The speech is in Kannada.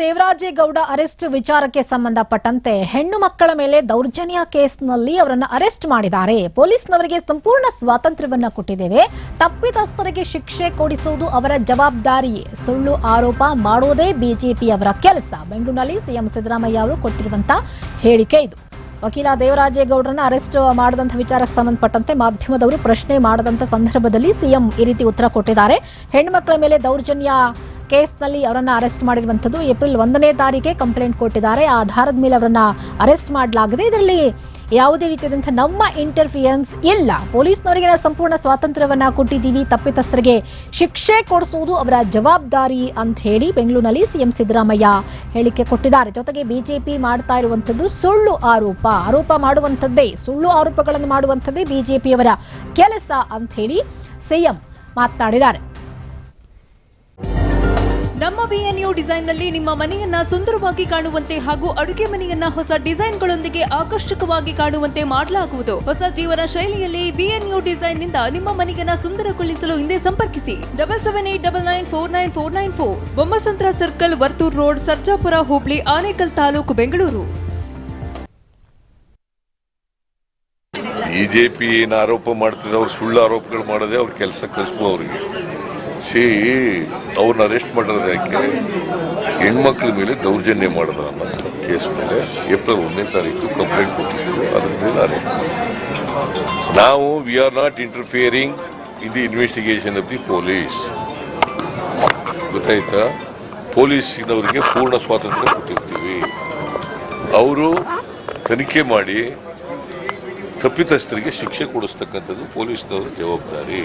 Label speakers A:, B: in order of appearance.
A: ದೇವರಾಜೇಗೌಡ ಅರೆಸ್ಟ್ ವಿಚಾರಕ್ಕೆ ಸಂಬಂಧಪಟ್ಟಂತೆ ಹೆಣ್ಣು ಮಕ್ಕಳ ಮೇಲೆ ದೌರ್ಜನ್ಯ ಕೇಸ್ನಲ್ಲಿ ಅವರನ್ನು ಅರೆಸ್ಟ್ ಮಾಡಿದ್ದಾರೆ. ಪೊಲೀಸ್ನವರಿಗೆ ಸಂಪೂರ್ಣ ಸ್ವಾತಂತ್ರ್ಯವನ್ನ ಕೊಟ್ಟಿದ್ದೇವೆ. ತಪ್ಪಿತಸ್ಥರಿಗೆ ಶಿಕ್ಷೆ ಕೊಡಿಸುವುದು ಅವರ ಜವಾಬ್ದಾರಿ. ಸುಳ್ಳು ಆರೋಪ ಮಾಡುವುದೇ ಬಿಜೆಪಿಯವರ ಕೆಲಸ. ಬೆಂಗಳೂರಿನಲ್ಲಿ ಸಿಎಂ ಸಿದ್ದರಾಮಯ್ಯ ಅವರು ಕೊಟ್ಟಿರುವಂತಹ ಹೇಳಿಕೆ ಇದು. ವಕೀಲ ದೇವರಾಜೇಗೌಡರನ್ನ ಅರೆಸ್ಟ್ ಮಾಡದಂತ ವಿಚಾರಕ್ಕೆ ಸಂಬಂಧಪಟ್ಟಂತೆ ಮಾಧ್ಯಮದವರು ಪ್ರಶ್ನೆ ಮಾಡದಂತ ಸಂದರ್ಭದಲ್ಲಿ ಸಿಎಂ ಈ ರೀತಿ ಉತ್ತರ ಕೊಟ್ಟಿದ್ದಾರೆ. ಹೆಣ್ಣುಮಕ್ಕಳ ಮೇಲೆ ದೌರ್ಜನ್ಯ ಕೇಸ್ನಲ್ಲಿ ಅವರನ್ನ ಅರೆಸ್ಟ್ ಮಾಡಿರುವಂಥದ್ದು ಏಪ್ರಿಲ್ ಒಂದನೇ ತಾರೀಕೆ ಕಂಪ್ಲೇಂಟ್ ಕೊಟ್ಟಿದ್ದಾರೆ. ಆ ಆಧಾರದ ಮೇಲೆ ಅವರನ್ನ ಅರೆಸ್ಟ್ ಮಾಡಲಾಗಿದೆ. ಇದರಲ್ಲಿ ಯಾವುದೇ ರೀತಿಯಾದಂಥ ನಮ್ಮ ಇಂಟರ್ಫಿಯರೆನ್ಸ್ ಇಲ್ಲ. ಪೊಲೀಸ್ನವರಿಗೆ ನಾವು ಸಂಪೂರ್ಣ ಸ್ವಾತಂತ್ರ್ಯವನ್ನ ಕೊಟ್ಟಿದ್ದೀವಿ. ತಪ್ಪಿತಸ್ಥರಿಗೆ ಶಿಕ್ಷೆ ಕೊಡಿಸುವುದು ಅವರ ಜವಾಬ್ದಾರಿ ಅಂತ ಹೇಳಿ ಬೆಂಗಳೂರಿನಲ್ಲಿ ಸಿಎಂ ಸಿದ್ದರಾಮಯ್ಯ ಹೇಳಿಕೆ ಕೊಟ್ಟಿದ್ದಾರೆ. ಜೊತೆಗೆ ಬಿಜೆಪಿ ಮಾಡ್ತಾ ಇರುವಂಥದ್ದು ಸುಳ್ಳು ಆರೋಪ. ಆರೋಪ ಮಾಡುವಂಥದ್ದೇ, ಸುಳ್ಳು ಆರೋಪಗಳನ್ನು ಮಾಡುವಂಥದ್ದೇ ಬಿಜೆಪಿಯವರ ಕೆಲಸ ಅಂತ ಹೇಳಿ ಸಿಎಂ ಮಾತನಾಡಿದ್ದಾರೆ.
B: ನಮ್ಮ ಬಿಎನ್ಯು ಡಿಸೈನ್ನಲ್ಲಿ ನಿಮ್ಮ ಮನೆಯನ್ನ ಸುಂದರವಾಗಿ ಕಾಣುವಂತೆ ಹಾಗೂ ಅಡುಗೆ ಮನೆಯನ್ನ ಹೊಸ ಡಿಸೈನ್ಗಳೊಂದಿಗೆ ಆಕರ್ಷಕವಾಗಿ ಕಾಣುವಂತೆ ಮಾಡಲಾಗುವುದು. ಹೊಸ ಜೀವನ ಶೈಲಿಯಲ್ಲಿ ಬಿಎನ್ಯು ಡಿಸೈನ್ನಿಂದ ನಿಮ್ಮ ಮನೆಯನ್ನ ಸುಂದರಗೊಳಿಸಲು ಹಿಂದೆ ಸಂಪರ್ಕಿಸಿ. Double seven eight double nine four nine four nine four Bommasandra circle Varthur road, Sarjapura, Hubli, Anekal taluk, Bengaluru.
C: BJP ಏನು ಆರೋಪ ಮಾಡ್ತಿದೆ, ಅವ್ರು ಸುಳ್ಳು ಆರೋಪಗಳು ಮಾಡೋದೇ ಅವ್ರ ಕೆಲಸ ಕಲಿಸ್ಬೋ ಅವ್ರಿಗೆ. ಸಿ ಅವ್ರನ್ನ ಅರೆಸ್ಟ್ ಮಾಡಿರೋದಕ್ಕೆ ಹೆಣ್ಮಕ್ಳ ಮೇಲೆ ದೌರ್ಜನ್ಯ ಮಾಡಿದ್ರು ಅನ್ನೋ ಕೇಸ್ ಮೇಲೆ. ಏಪ್ರಿಲ್ ಒಂದನೇ ತಾರೀಕು ಕಂಪ್ಲೇಂಟ್ ಕೊಟ್ಟಿದ್ರು. ಅದ್ರ ಮೇಲೆ ಅರೆಸ್ಟ್ ನಾವು we are not interfering in the investigation of the police ಗೊತ್ತಾಯ್ತಾ? ಪೊಲೀಸಿನವರಿಗೆ ಪೂರ್ಣ ಸ್ವಾತಂತ್ರ್ಯ ಕೊಟ್ಟಿರ್ತೀವಿ. ಅವರು ತನಿಖೆ ಮಾಡಿ ತಪ್ಪಿತಸ್ಥರಿಗೆ ಶಿಕ್ಷೆ ಕೊಡಿಸ್ತಕ್ಕಂಥದ್ದು ಪೊಲೀಸ್ನವರ ಜವಾಬ್ದಾರಿ.